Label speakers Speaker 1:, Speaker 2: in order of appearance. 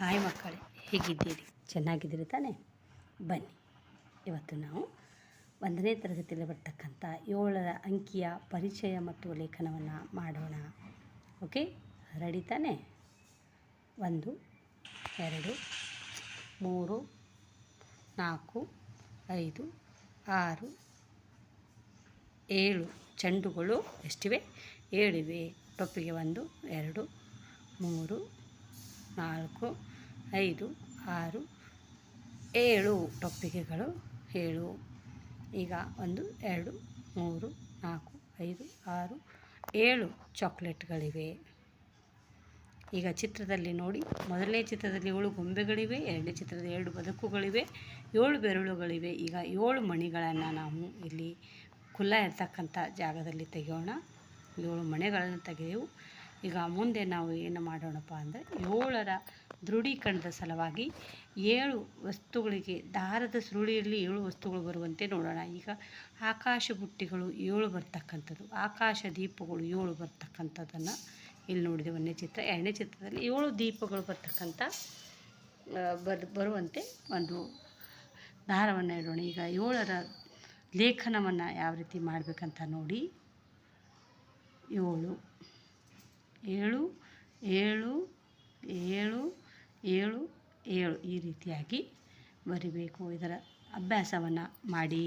Speaker 1: Hi ಮಕ್ಕಳೇ, ಹೇಗಿದ್ದೀರಿ? ಚೆನ್ನಾಗಿದ್ದೀರಿ ತಾನೇ? ಬನ್ನಿ, ಇವತ್ತು ನಾವು ಒಂದನೇ ತರಗತಿಯಲ್ಲಿ ಬರ್ತಕ್ಕಂಥ ಏಳರ ಅಂಕಿಯ ಪರಿಚಯ ಮತ್ತು ಲೇಖನವನ್ನು ಮಾಡೋಣ. ಓಕೆ? ರೆಡಿ ತಾನೇ? ಒಂದು, ಎರಡು, ಮೂರು, ನಾಲ್ಕು, ಐದು, ಆರು, ಏಳು ಚೆಂಡುಗಳು ಎಷ್ಟಿವೆ? ಏಳಿವೆ. ಟೊಪ್ಪಿಗೆ ಒಂದು, ಎರಡು, ಮೂರು ನಾಲ್ಕು, ಐದು, ಆರು, ಏಳು ಟೊಪ್ಪಿಗೆಗಳು ಏಳು. ಈಗ ಒಂದು, ಎರಡು, ಮೂರು, ನಾಲ್ಕು, ಐದು, ಆರು, ಏಳು ಚಾಕ್ಲೇಟ್ಗಳಿವೆ. ಈಗ ಚಿತ್ರದಲ್ಲಿ ನೋಡಿ, ಮೊದಲನೇ ಚಿತ್ರದಲ್ಲಿ ಏಳು ಗೊಂಬೆಗಳಿವೆ, ಎರಡನೇ ಚಿತ್ರದಲ್ಲಿ ಎರಡು ಬದುಕುಗಳಿವೆ, ಏಳು ಬೆರಳುಗಳಿವೆ. ಈಗ ಏಳು ಮಣಿಗಳನ್ನು ನಾವು ಇಲ್ಲಿ ಖುಲ್ಲ ಇರ್ತಕ್ಕಂಥ ಜಾಗದಲ್ಲಿ ತೆಗೆಯೋಣ. ಏಳು ಮಣಿಗಳನ್ನು ತೆಗೆದೆವು. ಈಗ ಮುಂದೆ ನಾವು ಏನು ಮಾಡೋಣಪ್ಪ ಅಂದರೆ ಏಳರ ದೃಢೀಕರಣದ ಸಲುವಾಗಿ ಏಳು ವಸ್ತುಗಳಿಗೆ, ದಾರದ ಸುರುಳಿಯಲ್ಲಿ ಏಳು ವಸ್ತುಗಳು ಬರುವಂತೆ ನೋಡೋಣ. ಈಗ ಆಕಾಶ ಬುಟ್ಟಿಗಳು ಏಳು ಬರ್ತಕ್ಕಂಥದ್ದು, ಆಕಾಶ ದೀಪಗಳು ಏಳು ಬರ್ತಕ್ಕಂಥದ್ದನ್ನು ಇಲ್ಲಿ ನೋಡಿದೆ ಒಂದನೇ ಚಿತ್ರ ಎರಡನೇ ಚಿತ್ರದಲ್ಲಿ ಏಳು ದೀಪಗಳು ಬರ್ತಕ್ಕಂಥ ಬರ್, ಬರುವಂತೆ ಒಂದು ದಾರವನ್ನು ಇಡೋಣ. ಈಗ ಏಳರ ಲೇಖನವನ್ನು ಯಾವ ರೀತಿ ಮಾಡಬೇಕಂತ ನೋಡಿ. ಏಳು. ಏಳು ಏಳು ಏಳು ಏಳು ಏಳು ಈ ರೀತಿಯಾಗಿ ಬರಿಬೇಕು ಇದರ ಅಭ್ಯಾಸವನ್ನು ಮಾಡಿ.